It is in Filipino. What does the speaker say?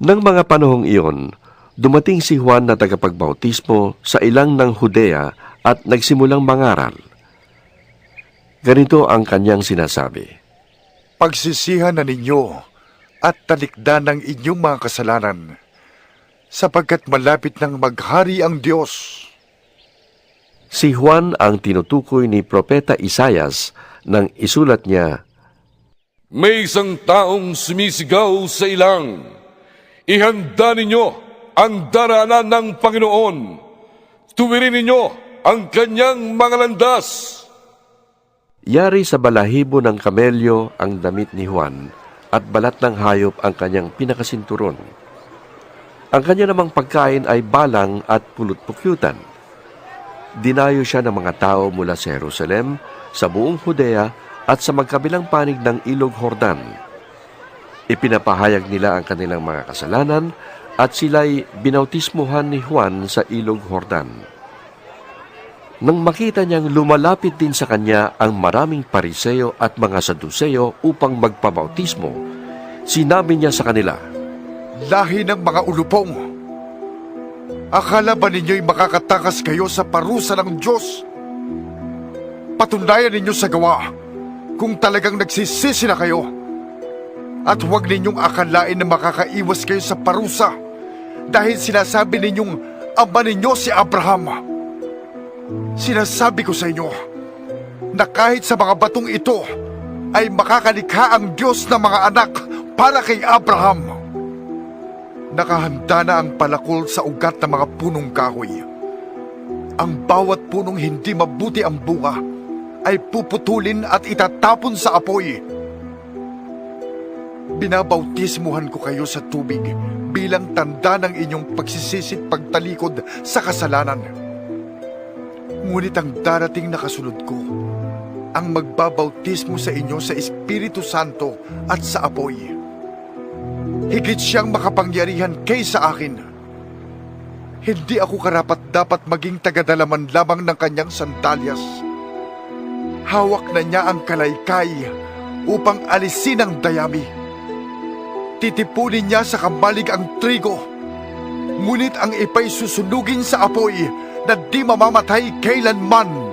Nang mga panahong iyon, dumating si Juan na tagapagbautismo sa ilang ng Judea at nagsimulang mangaral. Ganito ang kanyang sinasabi. Pagsisihan na ninyo at talikdan ng inyong mga kasalanan, sapagkat malapit nang maghari ang Diyos. Si Juan ang tinutukoy ni Propeta Isayas nang isulat niya, May isang taong sumisigaw sa ilang. Ihanda ninyo ang daranan ng Panginoon. Tuwirin ninyo ang kanyang mga landas. Yari sa balahibo ng kamelyo ang damit ni Juan at balat ng hayop ang kanyang pinakasinturon. Ang kanya namang pagkain ay balang at pulot-pukyutan. Dinayo siya ng mga tao mula sa Jerusalem, sa buong Judea at sa magkabilang panig ng Ilog Hordan. Ipinapahayag nila ang kanilang mga kasalanan at sila'y binautismuhan ni Juan sa Ilog Hordan. Nang makita niyang lumalapit din sa kanya ang maraming pariseo at mga saduseo upang magpabautismo, sinabi niya sa kanila, Lahi ng mga ulupong. Akala ba ninyo'y makakatakas kayo sa parusa ng Diyos? Patunayan ninyo sa gawa kung talagang nagsisisi na kayo. At huwag ninyong akalain na makakaiwas kayo sa parusa dahil sinasabi ninyong ama ninyo si Abraham. Sinasabi ko sa inyo na kahit sa mga batong ito ay makakalikha ang Diyos ng mga anak para kay Abraham. Nakahanda na ang palakol sa ugat ng mga punong kahoy. Ang bawat punong hindi mabuti ang bunga ay puputulin at itatapon sa apoy. Binabautismuhan ko kayo sa tubig bilang tanda ng inyong pagsisisit pagtalikod sa kasalanan. Ngunit ang darating na kasunod ko, ang magbabautismo sa inyo sa Espiritu Santo at sa apoy. Higit siyang makapangyarihan kaysa akin. Hindi ako karapat dapat maging tagadalaman lamang ng kanyang sandalyas. Hawak na niya ang kalaykay upang alisin ang dayami. Titipunin niya sa kambalig ang trigo. Ngunit ang ipay susunugin sa apoy na di mamamatay kailanman.